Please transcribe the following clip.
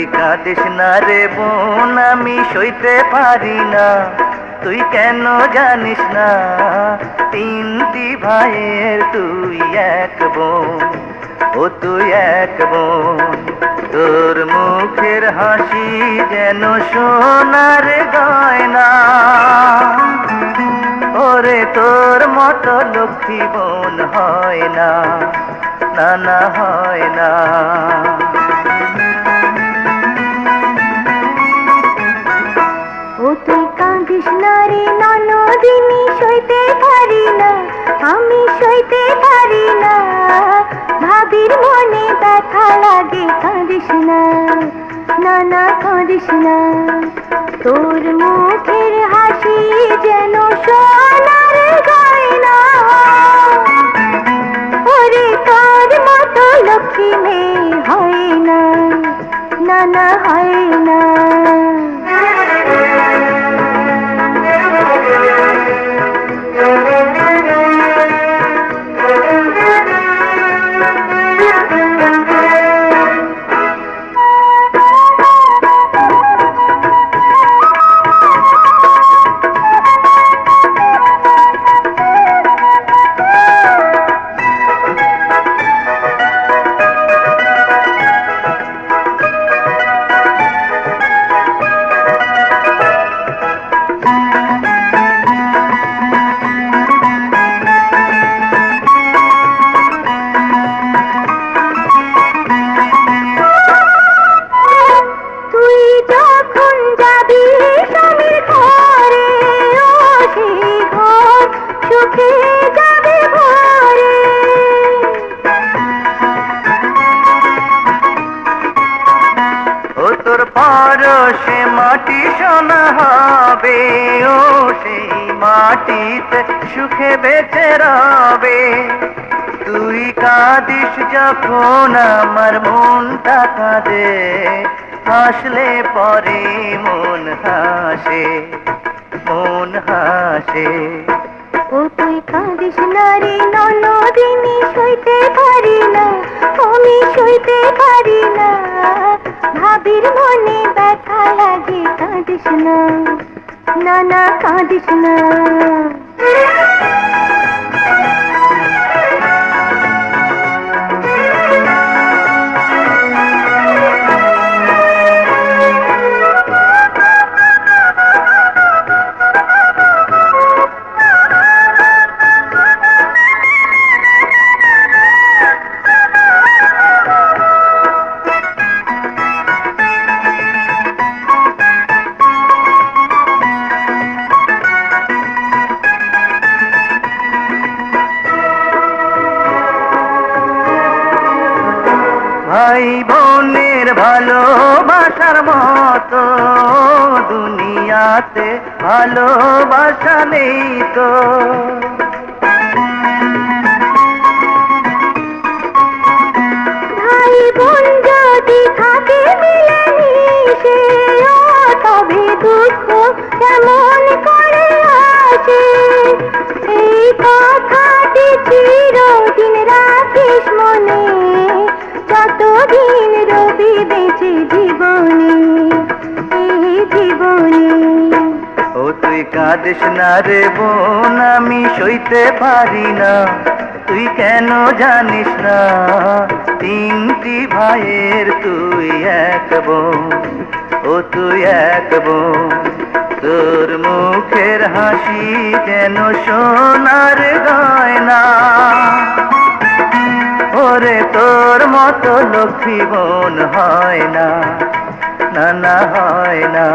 তুই কাঁদিস না রে বোন, আমি সইতে পারি না। তুই কেন জানিস না, তিনটি ভাইয়ের তুই এক বোন, ও তুই এক বোন। তোর মুখের হাসি যেন সোনার গয়না। ওরে তোর মতো লক্ষ্মী বোন হয় না না না, হয় না। কাঁদিস না রে ননদিনী সইতে পারি না, আমি সইতে পারি না। ভাবির মনে ব্যথা লাগে, কাঁদিস না না না, কাঁদিস না। তোর মুখের হাসি যেন সোনার গয়না। ওরে, তোর মতো লক্ষ্মী মেয়ে হয় না না, হয় না। মাটি সোনা হবে, ও সেই মাটিতে সুখে বেঁচে রবে। তুই কাঁদিস যখন আমার মনটা কাঁদে, হাসলে পরে মন হাসে মন হাসে। ও তুই কাঁদিস না রে ননদিনী, সইতে পারি না আমি সইতে পারি না। ভাবির মনে ব্যথা লাগে কাঁদিস না না বোনের ভালোবাসার মতো দুনিয়াতে ভালোবাসা নেই তো। কেমন করে আসে? এই কথাটি ও তুই কাঁদিস না রে বোন, আমি সইতে পারি না। তুই কেন জানিস না, তিনটি ভাইয়ের তুই এক বোন। ও তুই এক বোন, তোর মুখের হাসি যেন সোনার গয়না। ওরে তোর মতো লক্ষ্মী বোন হয় না। না না হয় না।